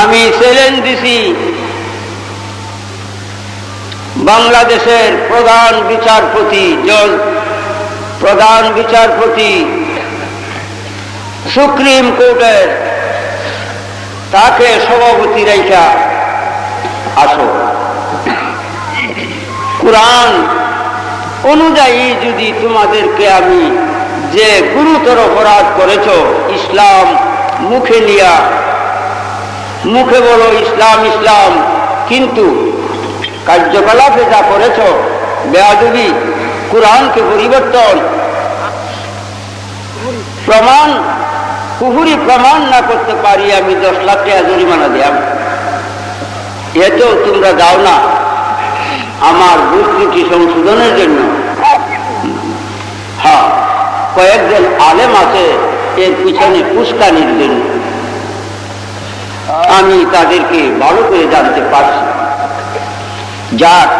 আমি চ্যালেঞ্জ দিছি। বাংলাদেশের প্রধান বিচারপতি প্রধান বিচারপতি সুপ্রিম কোর্টের, তাকে সভাপতি রেখা আসো। কোরআন অনুযায়ী যদি তোমাদেরকে আমি যে গুরুতর অপরাধ করেছ, ইসলাম মুখে নিয়া মুখে বলো, ইসলাম ইসলাম। কিন্তু কার্যকলাপে যা করেছ, বেয়াদবি, কোরআনকে পরিবর্তন, প্রমাণ, কুহুরি প্রমাণ না করতে পারি আমি দশ লাখ টাকা জরিমানা দিলাম। এতেও তোমরা দাও না। আমার ত্রুটি সংশোধনের জন্য। হ্যাঁ কয়েকজন আলেম আছে, এর পিছনে পুস্কানির জন্য। আমি তাদেরকে বড় করে জানতে পারছি। যাক